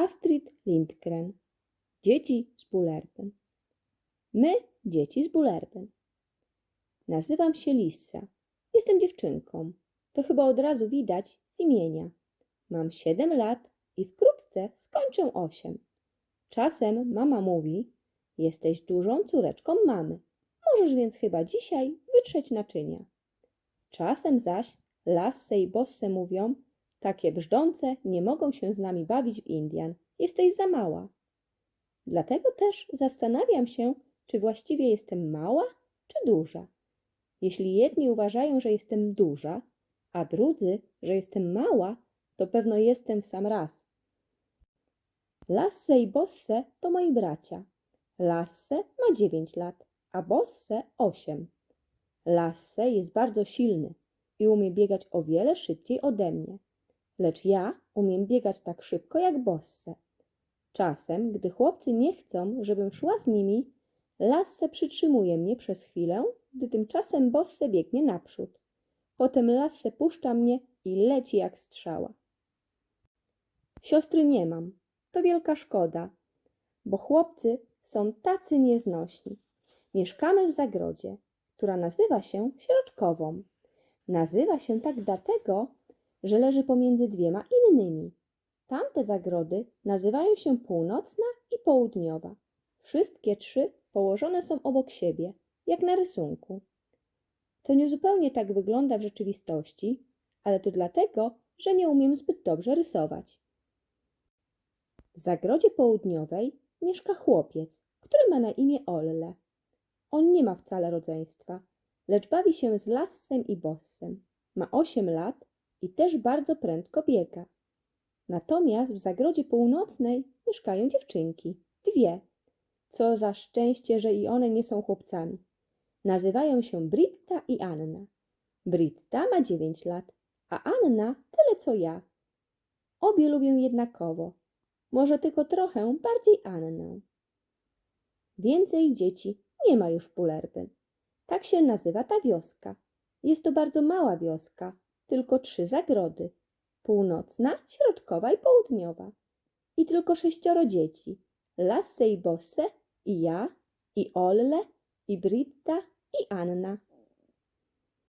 Astrid Lindgren. Dzieci z Bullerbyn. My, dzieci z Bullerbyn. Nazywam się Lisa. Jestem dziewczynką. To chyba od razu widać z imienia. Mam siedem lat i wkrótce skończę osiem. Czasem mama mówi, jesteś dużą córeczką mamy. Możesz więc chyba dzisiaj wytrzeć naczynia. Czasem zaś Lasse i Bosse mówią, takie brzdące nie mogą się z nami bawić w Indian. Jesteś za mała. Dlatego też zastanawiam się, czy właściwie jestem mała czy duża. Jeśli jedni uważają, że jestem duża, a drudzy, że jestem mała, to pewno jestem w sam raz. Lasse i Bosse to moi bracia. Lasse ma dziewięć lat, a Bosse osiem. Lasse jest bardzo silny i umie biegać o wiele szybciej ode mnie, lecz ja umiem biegać tak szybko jak Bosse. Czasem, gdy chłopcy nie chcą, żebym szła z nimi, Lasse przytrzymuje mnie przez chwilę, gdy tymczasem Bosse biegnie naprzód. Potem Lasse puszcza mnie i leci jak strzała. Siostry nie mam. To wielka szkoda, bo chłopcy są tacy nieznośni. Mieszkamy w zagrodzie, która nazywa się Środkową. Nazywa się tak dlatego, że leży pomiędzy dwiema innymi. Tamte zagrody nazywają się Północna i Południowa. Wszystkie trzy położone są obok siebie, jak na rysunku. To nie zupełnie tak wygląda w rzeczywistości, ale to dlatego, że nie umiem zbyt dobrze rysować. W zagrodzie południowej mieszka chłopiec, który ma na imię Olle. On nie ma wcale rodzeństwa, lecz bawi się z Lassem i Bossem. Ma osiem lat i też bardzo prędko biega. Natomiast w zagrodzie północnej mieszkają dziewczynki, dwie. Co za szczęście, że i one nie są chłopcami. Nazywają się Britta i Anna. Britta ma dziewięć lat, a Anna tyle co ja. Obie lubię jednakowo, może tylko trochę bardziej Annę. Więcej dzieci nie ma już w Bullerbyn. Tak się nazywa ta wioska. Jest to bardzo mała wioska, tylko trzy zagrody. Północna, środkowa i południowa. I tylko sześcioro dzieci. Lasse i Bosse, i ja, i Olle, i Britta, i Anna.